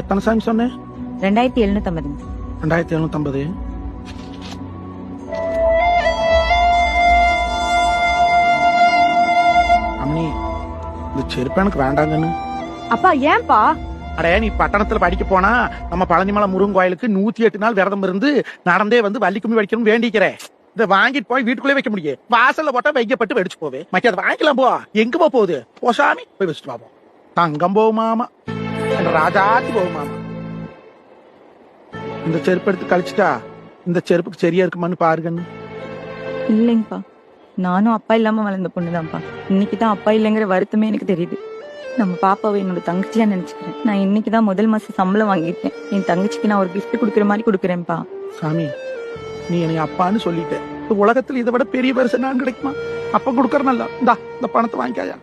எத்தனை சாமி சொன்னேன்? ரெண்டாயிரத்தி எழுநூத்தி ஐம்பதுங்க ரெண்டாயிரத்தி எழுநூத்தம்பது. அம்மனி இந்த செருப்பு எனக்கு வேண்டாங்கன்னு அப்பா ஏன்பா? அடே நீ பட்டணத்துல படிக்க போனா நம்ம பழனிமலை முருகன் கோயிலுக்கு நூத்தி எட்டு நாள் விரதம் இருந்து நடந்தே வந்து வள்ளிக்கும்மி வைக்கணும் வேண்டிக்கிறேன் இதை வாங்கிட்டு போய் வீட்டுக்குள்ளே வைக்க முடியும் வாசல்ல போட்டா வைக்கப்பட்டு வெடிச்சு போவே. மக்க அதை வாங்கிக்கலாம் போ. எங்க போகுது? போ சாமி போய் வச்சுட்டு வா போ. தங்கம் போகுமாமா என் ராஜாத்தி போகுமாமா இந்த செருப்பு எடுத்து கழிச்சிட்டா இந்த செருப்புக்கு சரியா இருக்குமான்னு பாருங்கன்னு இல்லைங்கப்பா. நானும் அப்பா இல்லாம வளர்ந்த பொண்ணுதான்ப்பா. இன்னைக்கு தான் அப்பா இல்லைங்கிற வருத்தமே எனக்கு தெரியுது. நம்ம பாப்பாவை என்னோட தங்கச்சியா நினைச்சுக்கிறேன். நான் இன்னைக்கு தான் முதல் மாசம் சம்பளம் வாங்கியிருக்கேன். என் தங்கச்சிக்கு நான் ஒரு கிஃப்ட் கொடுக்குற மாதிரி கொடுக்குறேன்ப்பா. சாமி நீ என்னை அப்பான்னு சொல்லிட்ட. உலகத்துல இதை விட பெரிய பரிசு நான் கிடைக்குமா? அப்ப கொடுக்கறனல்ல இந்தா இந்த பணத்தை வாங்கிக்காயா?